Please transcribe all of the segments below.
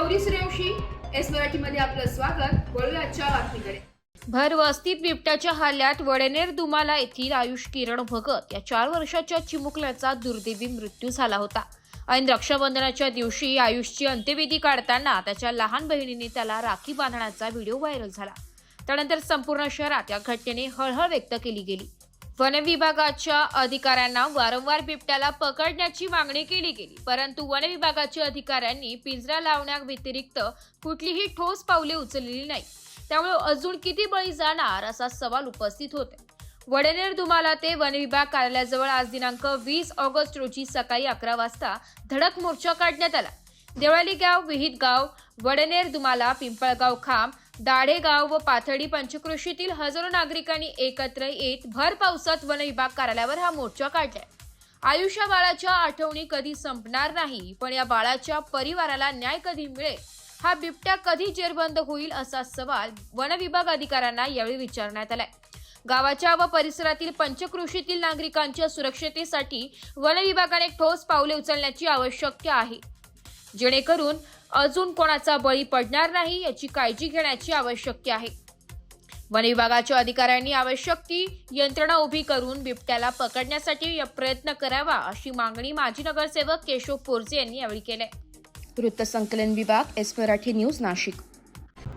Gauri Suryavanshi S मराठीमध्ये आपलं स्वागत. वळूयाच्या बातमीकडे. भर वस्तीत बिबट्याच्या हल्ल्यात वडनेर दुमाला येथील आयुष किरण भगत या चार वर्षाच्या चिमुकल्याचा दुर्दैवी मृत्यू झाला होता. ऐन रक्षाबंधनाच्या दिवशी आयुषची अंत्यविधी काढताना त्याच्या लहान बहिणीने त्याला राखी बांधण्याचा व्हिडिओ व्हायरल झाला. त्यानंतर संपूर्ण शहरात या घटनेने हळहळ व्यक्त केली गेली. वन विभागाच्या अधिकाऱ्यांना वारंवार बिबट्याला पकडण्याची मागणी केली गेली परंतु वन विभागाच्या अधिकाऱ्यांनी पिंजरा लावण्याव्यतिरिक्त कुठलीही ठोस पावले उचललेली नाही. त्यामुळे अजून किती बळी जाणार असा सवाल उपस्थित होते. वडनेर दुमाला ते वन विभाग कार्यालयाजवळ आज दिनांक वीस ऑगस्ट रोजी सकाळी अकरा वाजता धडक मोर्चा काढण्यात आला. देवळाली गाव विहित गाव वडनेर दुमाला पिंपळगाव खांब दाढेगाव व पाथडी पंचक्रोशीतील हजारो नागरिकांनी एकत्र येत भर पावसात वन विभाग कार्यालयावर हा मोर्चा काढलाय. आयुष्या बाळाच्या आठवणी कधी संपणार नाही पण या बाळाच्या परिवाराला न्याय कधी मिळेल? हा बिबट्या कधी जेरबंद होईल असा सवाल वन विभाग अधिकाऱ्यांना यावेळी विचारण्यात आलाय. गावाच्या व परिसरातील पंचकृषीतील नागरिकांच्या सुरक्षतेसाठी वन विभागाने ठोस पावले उचलण्याची आवश्यकता आहे. जेणेकरून अजून कोणाचा बळी पडणार नाही याची काळजी घेण्याची आवश्यकता आहे. वन विभागाच्या अधिकाऱ्यांनी आवश्यक ती यंत्रणा उभी करून बिबट्याला पकडण्यासाठी प्रयत्न करावा अशी मागणी माजी नगरसेवक केशव पोरजे यांनी यावेळी केली वृत्तसंकलन विभाग एस मराठी न्यूज नाशिक.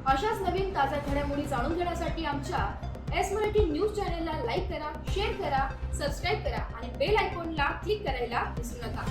अशाच नवीन ताज्या घडामोडी जाणून घेण्यासाठी आमच्या एस मराठी न्यूज चॅनलला लाईक करा शेअर करा सबस्क्राईब करा आणि बेल आयकॉनला क्लिक करायला विसरू नका.